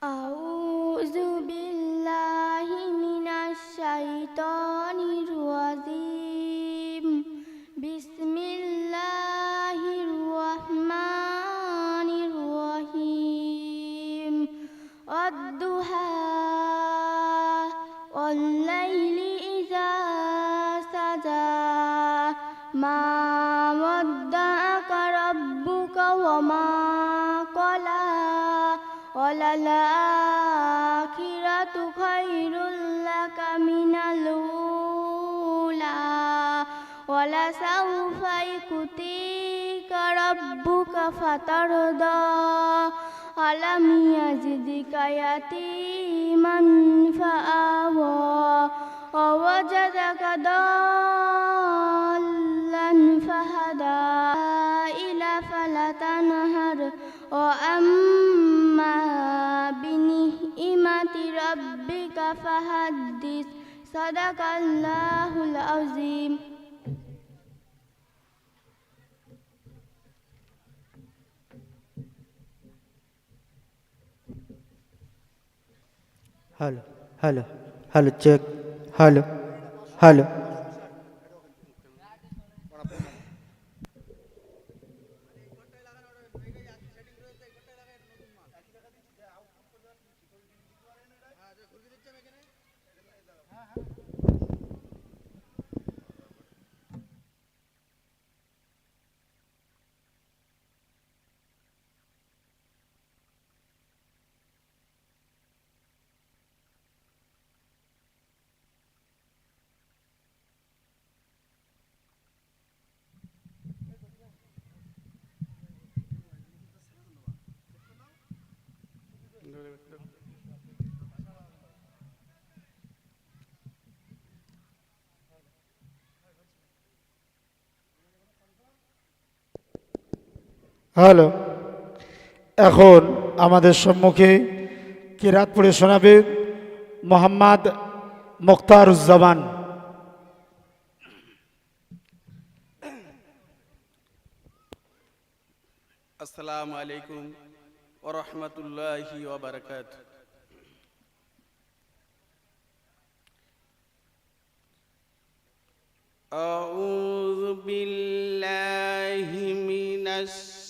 啊呜 صدق اللہ العظیم ہلو ہلو ہلو چیک ہلو ہلو hello এখন আমাদের সম্মুখে কিরাত পড়ে শোনাবে মোহাম্মদ মুখতারুজ্জামান আসসালামু আলাইকুম ওরহমতুল্লাহি ওবরকাত أعوذ بالله من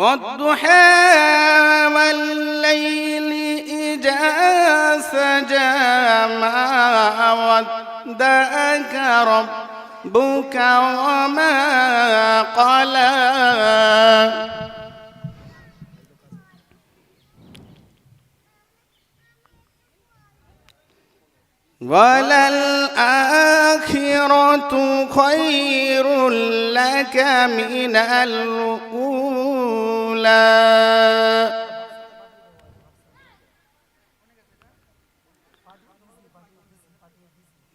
والضحى والليل إذا سجى ما ودعك ربك وما قلى. وللآخرة خير لك من الأولى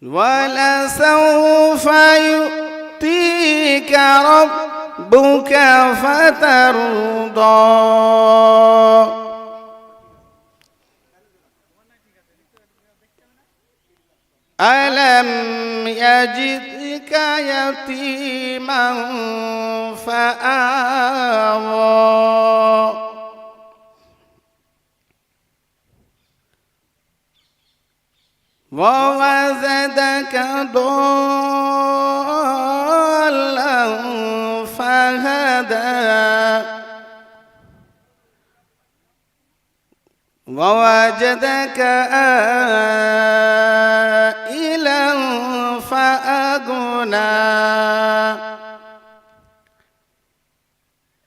ولسوف يؤتيك ربك فترضى. ألم يجدك يتيما فآوى. ووزدك ضالا فهدى. ووجدك آئلا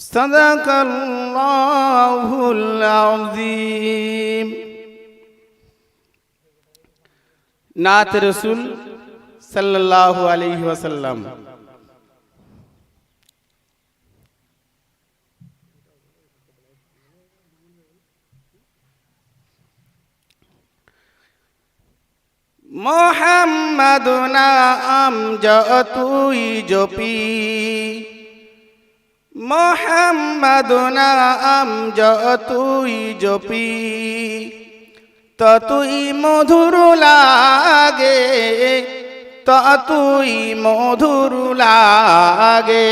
صدق الله العظيم নাত রসুল সাল্লাল্লাহু আলাইহি ওয়াসাল্লাম মোহাম্মদ নাম যতুই জপি মোহাম্মদ নাম যতুই জপি, ততুই মধুর লাগে, ততুই মধুর লাগে।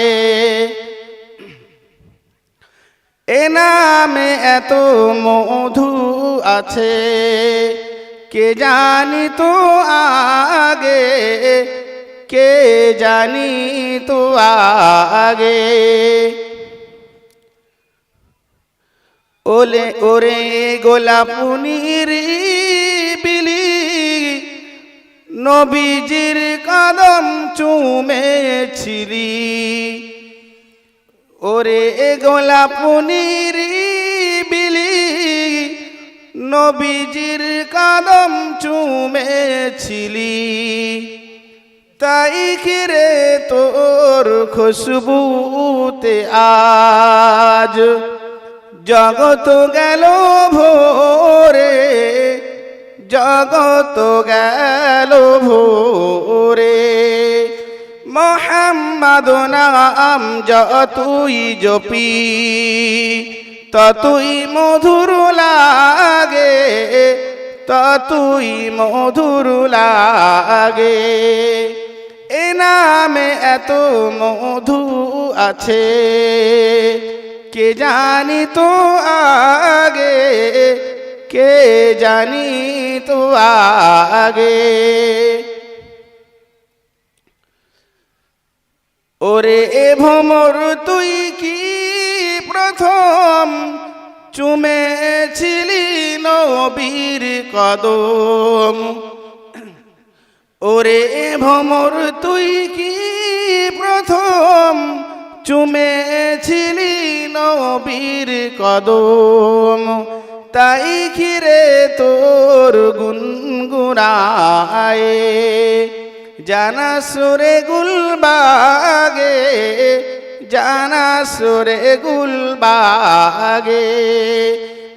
এ নামে এত মধু আছে, কে জানি তো আগে কে জানি তো আগে? ওলে ওরে গোলাপুনির বিলি নবীজির কদম চুমেছিলি। ওরে গোলাপুনির বিলি নবীজির কদম চুমেছিলি। তাই খিরে তোর খুশবুতে আজ। জগত গেল ভোরে, জগত গেল ভোরে। মোহাম্মদ নাম যতুই জপি, ততুই মধুর লাগে, ততুই মধুর লাগে। এ নামে এত মধু আছে। কে জানি তো আগে, কে জানি তো আগে। ওরে এ ভমর তুই কি প্রথম চুমেছিলি নবীর কদম? ওরে ভমর তুই কি প্রথম চুমেছিলি নবীর কদম? তাই খিরে তোর গুনগুনায়। জানা সুরে গুলবাগে, জানা সুরে গুলবাগে।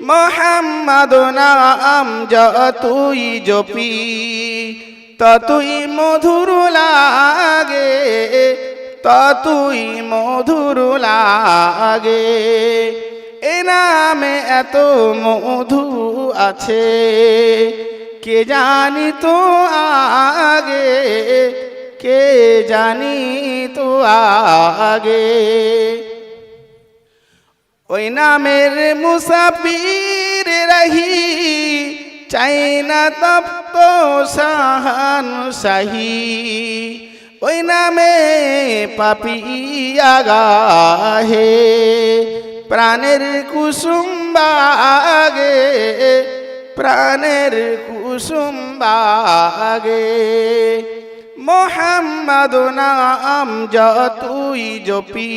মোহাম্মদ নাম যতুই জপি ততুই মধুর লাগে, ততুই মধুর লাগে। এ নামে এত মধু আছে, কে জানি তো আগে, কে জানি তো আগে। ওই নামের মুসাফির রহি চাই না তপ্ত সাহান শাহী ওই নামে পাপিয়া হে প্রাণের কুসুম বাগে, প্রাণের কুসুম বাগে। মোহাম্মদ নাম যতুই জপি,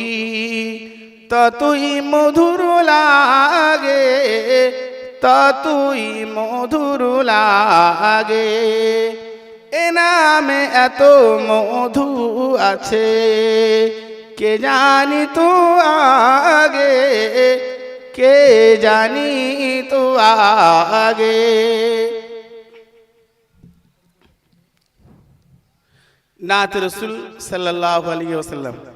ততুই মধুর লাগে। ততুই মধুর লাগে। এ নামে এত মধু আছে, কে জানি তো আগে, কে জানি তো আগে। নাত রসুল সাল্লাহ আলী ওসাল্লাম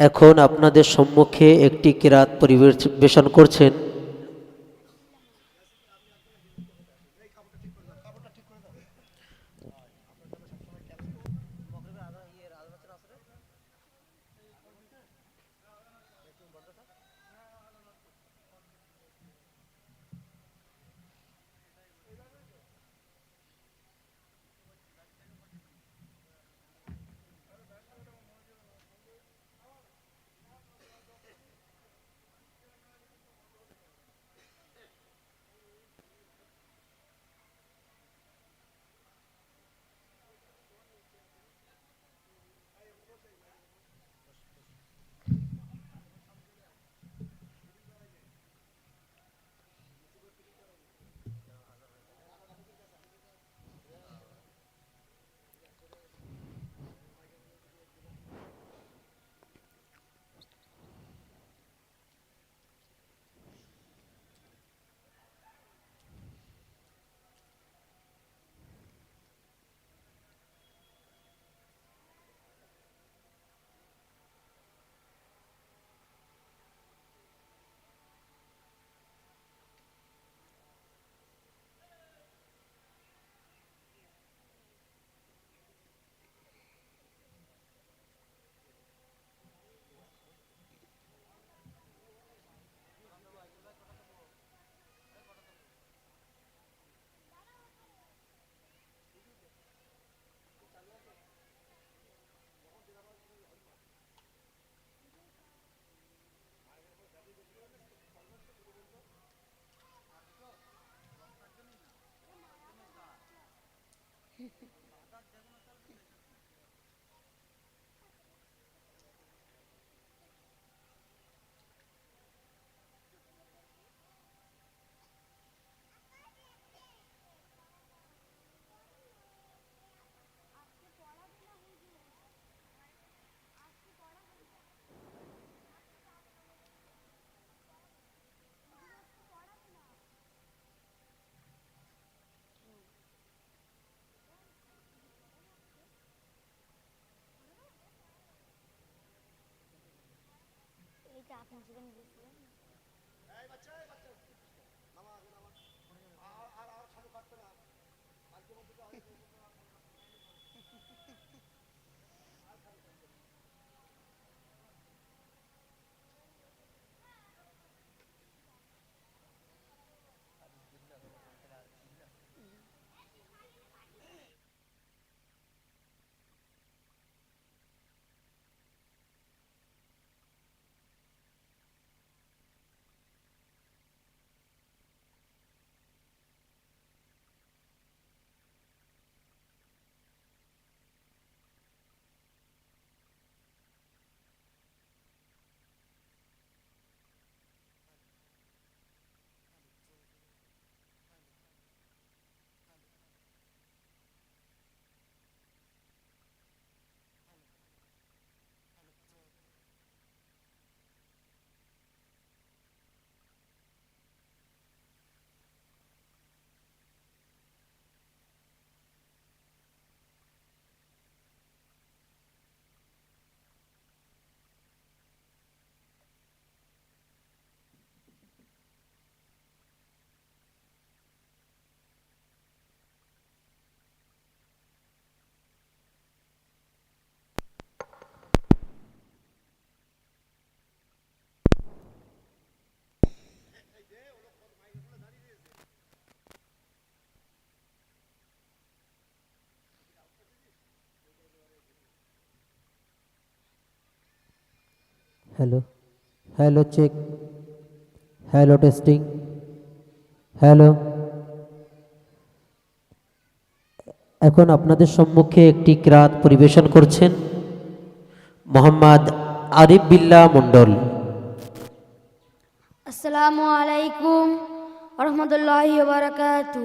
এখন আপনাদের সম্মুখে একটি কিরাত পরিবেশন করছেন। 지금 hello hello check hello testing hello এখন আপনাদের সম্মুখে একটি ক্রাত পরিবেশন করছেন মোহাম্মদ আরিফ বিল্লাহ মণ্ডল। আসসালামু আলাইকুম রহমতুল্লাহি বারাকাতু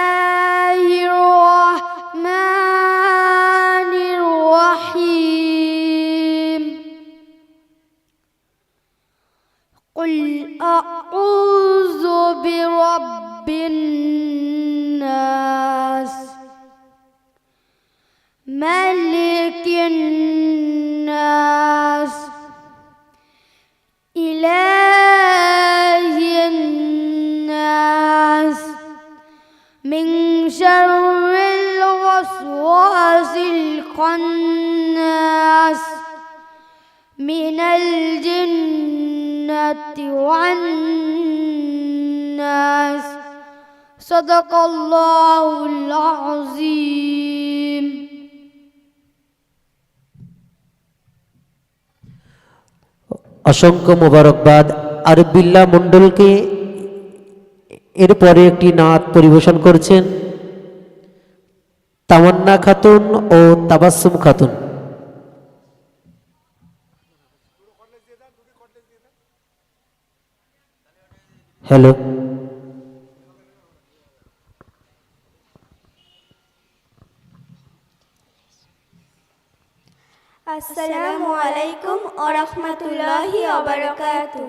অসংখ্য মোবারকবাদ। আর বিল্লা মণ্ডলকে এরপরে একটি নাচ পরিবেশন করছেন। তামান্না খাতুন ও তাবাসুম খাতুন। হ্যালো। আসসালামু আলাইকুম ও রহমতুল্লাহি অবরাকাতু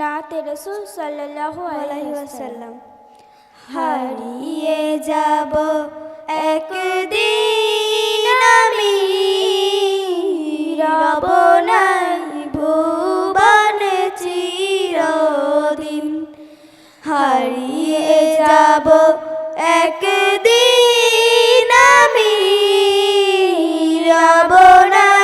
নাতে রসুল সাল্লাল্লাহু আলাইহি ওয়াসাল্লাম। হারিয়ে যাব একদিন আমি রব নাই ভুবনে চিরদিন। হারিয়ে যাব একদিন আমি রব নাই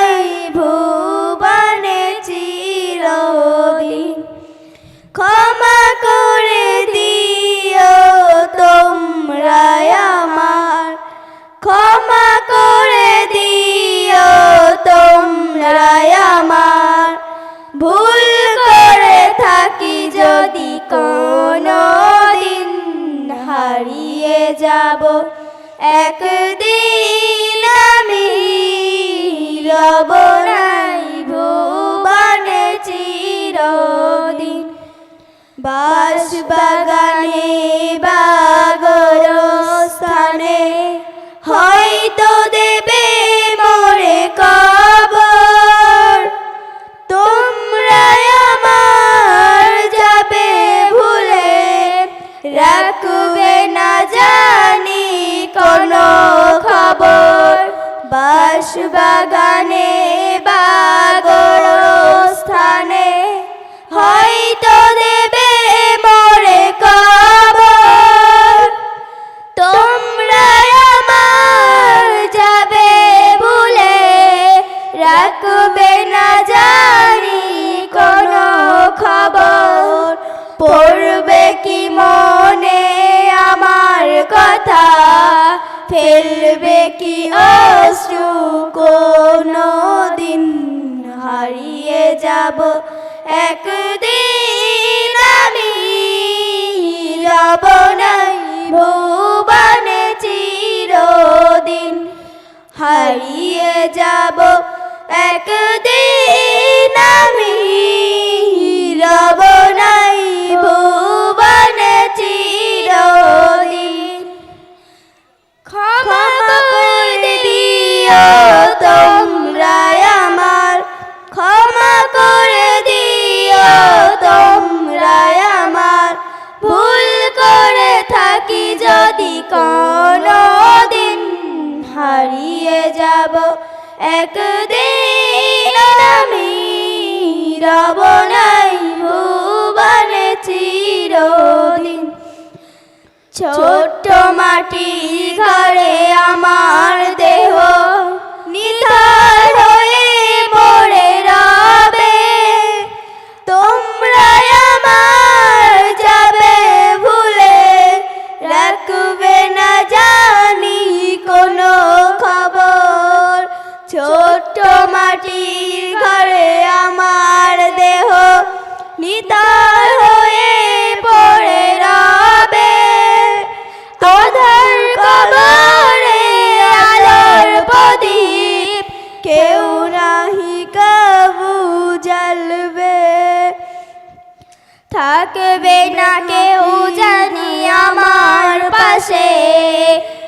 থাকবে না কেউ জানি আমার পাশে।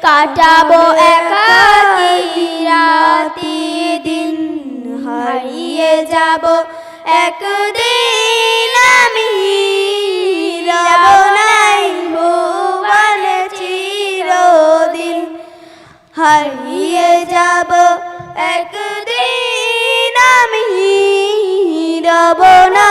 কাটাবো একাকি রাতি দিন, হারিয়ে যাব একদিন আমি। হারিয়ে যাব একদিন আমি। রব না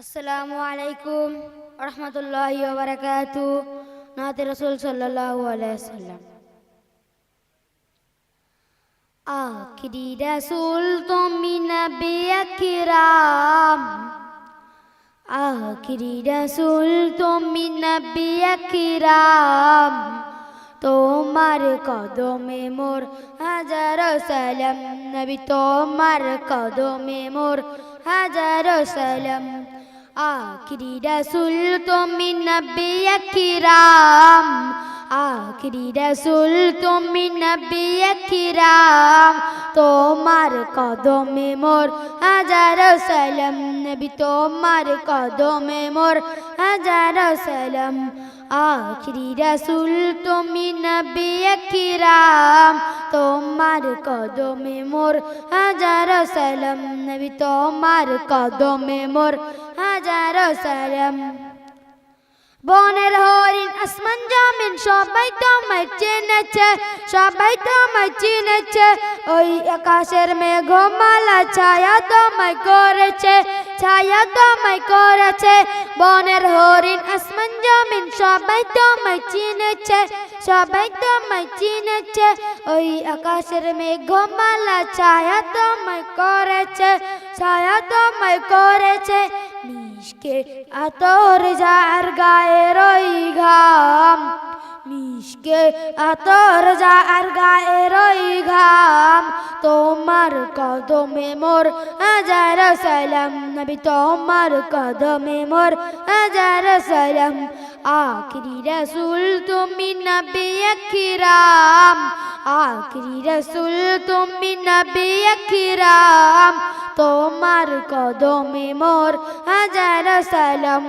আসসালামু আলাইকুম রহমতুল্লাহ বারাকাত। নাতে রসুল সাল্লাল্লাহু আলাইহি সাল্লাম আখিরি রসুল তুমি নবী আকরাম। আখিরি রসুল তুমি নবী আকরাম। তোমার কদমে মোর হাজার সালাম। নবী তোমার কদমে মোর হাজার সালাম। আখিরি রসুল তুমি নবী আকরাম আখরি রসুল তুমি নবী আকরাম তোমার কদমে মোর হাজার সালাম। নবী, তোমার কদমে মোর হাজার সালাম। আখিরি রসুল, তুমি নবী কিরাম তোমার কদমে মোর হাজার সালাম। নবী, তোমার কদমে মোর হাজার সালাম। বনের হরিণ আসমান জমিন সবাই তোমায় চিনেছে সবাই তোমায় চিনেছে ওই আকাশের মেঘমালা ছায়া তোমায় করেছে ছায়া তোমায় করেছে বনের হরিণ আসমান জমিন সবাই তোমায় চিনেছে সবাই তোমায় চিনেছে ওই আকাশের মেঘমালা ছায়া তোমায় করেছে ছায়া তোমায় করেছে মিশকে আতর যার গায়ে রই ঘাম। মিশকে আতর যার ওই ঘাম। তোমার কদমে মোর হাজার সালাম, নবী তোমার কদমে মোর হাজার সালাম। আখরি রসুল তুমি নবী আখিরাম, আখরি রসুল তুমি নবী আখিরাম। তোমার কদমে মোর হাজার সালাম।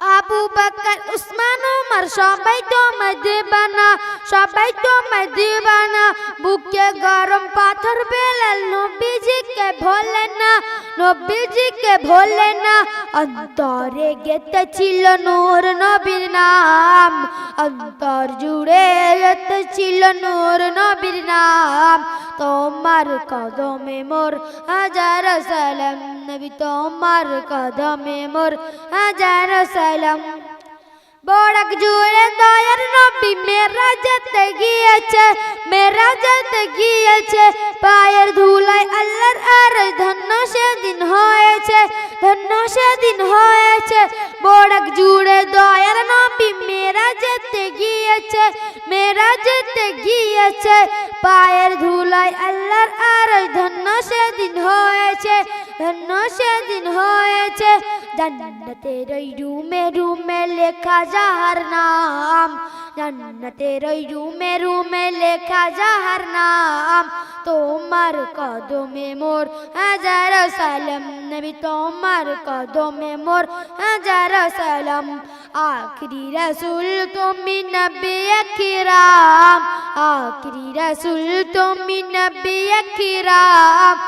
আবু বকর, উসমান, উমর, সবাই তো মদিবানা, সবাই তো মদিবানা। বুকে গরম পাথর বেলাল নবীজিকে ভোলে না, নবীজিকে ভোলে না। অন্তরে গেতে ছিল নূর নবীর নাম, অন্তর জুড়ে গেতে ছিল নূর নবীর নাম। তোমার কদমে মোর হাজার সালাম, নবী, তোমার কদমে মোর হাজার সালাম বড়ক জুড়ে দয়ার নবী মেরা যেতে গিয়েছে মেরা যেতে গিয়েছে পায়ের ধুলায় আল্লাহর আর ধন্য সেদিন হয়েছে ধন্য সেদিন হয়েছে বড়ক জুড়ে দয়ার নবী মেরা যেতে গিয়েছে মেরা যেতে গিয়েছে পায়ের ধুলায় আল্লাহর আর ধন্য সেদিন হয়েছে ধন্য সেদিন হয়েছে জান্নাতের ওই রুমে রুমে লেখা যাহার নাম। জান্নাতের ওই রুমে রুমে লেখা যাহার নাম। তোমার কদমে মোর হাজার সালাম। নবী, তোমার কদমে মোর হাজার সালাম। আখরি রসুল, তুমি নবী আখিরাম আখরি রসুল, তুমি নবী আখিরাম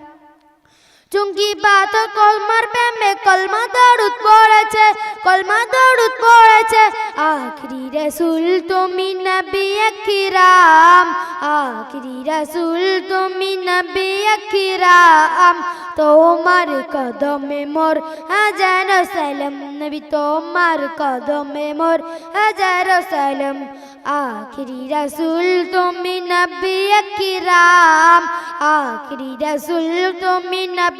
বাত কলমার প্রেমে কলমা দরুদ পড়েছে, কলমা দরুদ পড়েছে। আখরি রসুল তুমি নবী আখিরাম আখরি রসুল তুমি নবী আখিরাম তোমার কদমে মোর হাজার সালাম, নবী তোমার কদমে মোর হাজার সালাম। আখরি রসুল তুমি নবী আখিরাম আখরি রসুল তুমি নবী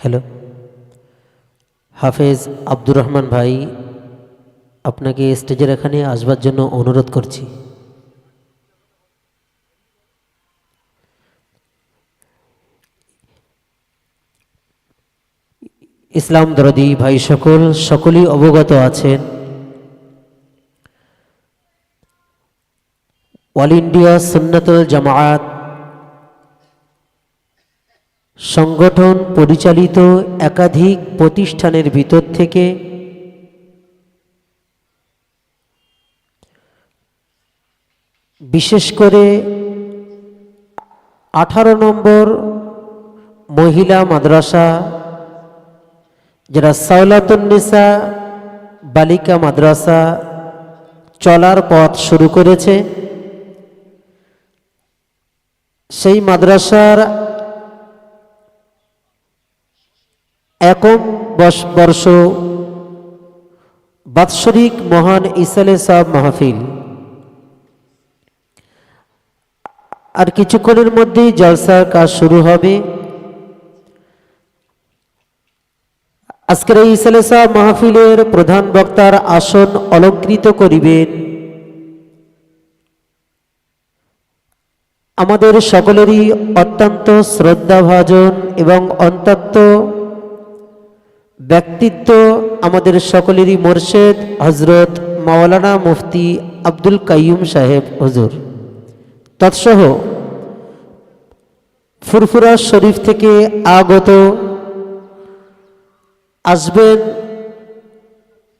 হ্যালো। হাফেজ আব্দুর রহমান ভাই, আপনাকে স্টেজের এখানে আসবার জন্য অনুরোধ করছি। ইসলাম দরদি ভাই সকল, সকলেই অবগত আছেন। All India Sunnatul Jamaat. সংগঠন পরিচালিত একাধিক প্রতিষ্ঠানের ভিতর থেকে বিশেষ করে আঠারো নম্বর মহিলা মাদ্রাসা, যারা সাউলাতুন্নিসা বালিকা মাদ্রাসা চলার পথ শুরু করেছে। সেই মাদ্রাসার একম বর্ষ বাৎসরিক মহান ইসালে সাহ মাহফিল। আর কিছুক্ষণের মধ্যেই জলসার কাজ শুরু হবে। আজকের এই ইসালে সাহ মাহফিলের প্রধান বক্তার আসন অলঙ্কৃত করিবেন। আমাদের সকলেরই অত্যন্ত শ্রদ্ধাভাজন এবং অন্তত্ব ব্যক্তিত্ব আমাদের সকলেরই মোর্শেদ হজরত মাওলানা মুফতি আব্দুল কাইয়ুম সাহেব হজুর। তৎসহ ফুরফুরা শরীফ থেকে আগত আসবেন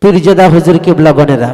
পীরজাদা হুজুর কেবলাগণেরা